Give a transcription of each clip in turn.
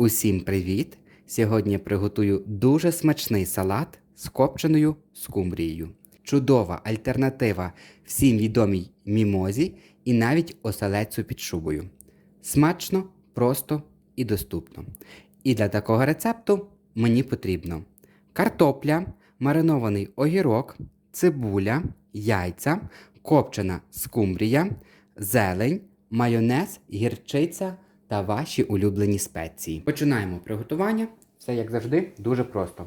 Усім привіт! Сьогодні приготую дуже смачний салат з копченою скумбрією. Чудова альтернатива всім відомій мімозі і навіть оселецю під шубою. Смачно, просто і доступно. І для такого рецепту мені потрібно картопля, маринований огірок, цибуля, яйця, копчена скумбрія, зелень, майонез, гірчиця та ваші улюблені спеції. Починаємо приготування. Все як завжди, дуже просто.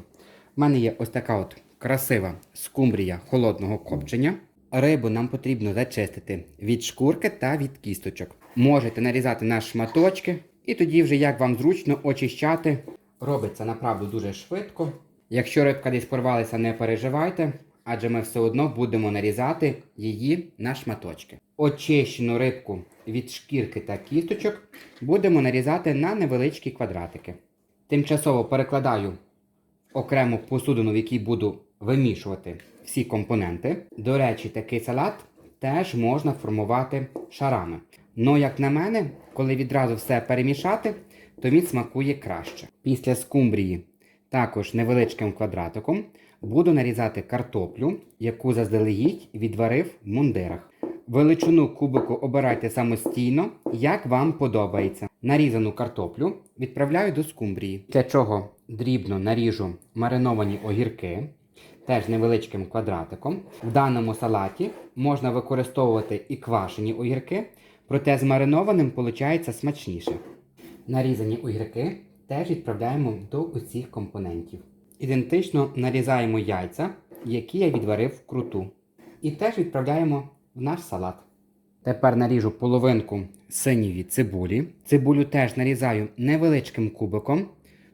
У мене є ось така от красива скумбрія холодного копчення. Рибу нам потрібно зачистити від шкурки та від кісточок. Можете нарізати на шматочки, і тоді вже як вам зручно очищати. Робиться направду дуже швидко. Якщо рибка десь порвалася, не переживайте, адже ми все одно будемо нарізати її на шматочки. Очищену рибку від шкірки та кісточок будемо нарізати на невеличкі квадратики. Тимчасово перекладаю окрему посудину, в якій буду вимішувати всі компоненти. До речі, такий салат теж можна формувати шарами. Но, як на мене, коли відразу все перемішати, то він смакує краще. Після скумбрії також невеличким квадратиком буду нарізати картоплю, яку заздалегідь відварив в мундирах. Величину кубику обирайте самостійно, як вам подобається. Нарізану картоплю відправляю до скумбрії, для чого дрібно наріжу мариновані огірки, теж невеличким квадратиком. В даному салаті можна використовувати і квашені огірки, проте з маринованим виходить смачніше. Нарізані огірки теж відправляємо до усіх компонентів. Ідентично нарізаємо яйця, які я відварив в круту. І теж відправляємо в наш салат. Тепер наріжу половинку синьої цибулі. Цибулю теж нарізаю невеличким кубиком.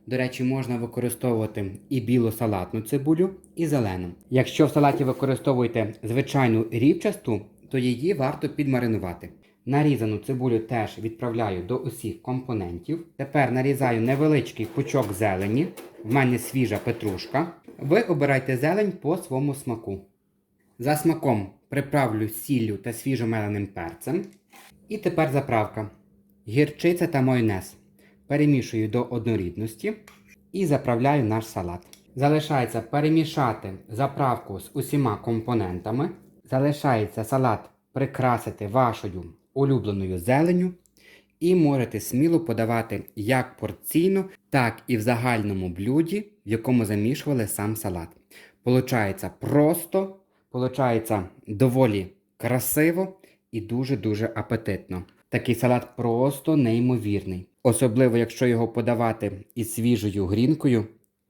До речі, можна використовувати і білу салатну цибулю, і зелену. Якщо в салаті використовуєте звичайну рівчасту, то її варто підмаринувати. Нарізану цибулю теж відправляю до усіх компонентів. Тепер нарізаю невеличкий пучок зелені. В мене свіжа петрушка. Ви обирайте зелень по своєму смаку. За смаком приправлю сіллю та свіжомеленим перцем. І тепер заправка. Гірчиця та майонез. Перемішую до однорідності і заправляю наш салат. Залишається перемішати заправку з усіма компонентами. Залишається салат прикрасити вашою улюбленою зеленю. І можете сміло подавати як порційно, так і в загальному блюді, в якому замішували сам салат. Получається просто, получається доволі красиво і дуже-дуже апетитно. Такий салат просто неймовірний. Особливо, якщо його подавати із свіжою грінкою,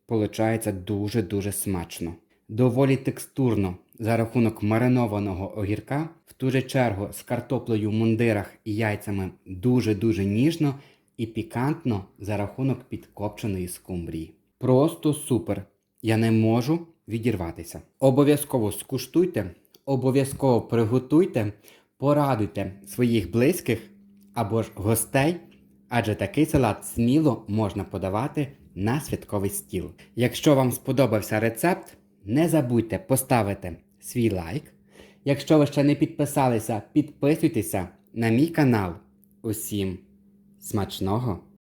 получається дуже-дуже смачно. Доволі текстурно за рахунок маринованого огірка, в ту же чергу з картоплею в мундирах і яйцями дуже-дуже ніжно і пікантно за рахунок підкопченої скумбрії. Просто супер! Я не можу відірватися. Обов'язково скуштуйте, обов'язково приготуйте, порадуйте своїх близьких або ж гостей, адже такий салат сміло можна подавати на святковий стіл. Якщо вам сподобався рецепт, не забудьте поставити свій лайк. Якщо ви ще не підписалися, підписуйтеся на мій канал. Усім смачного!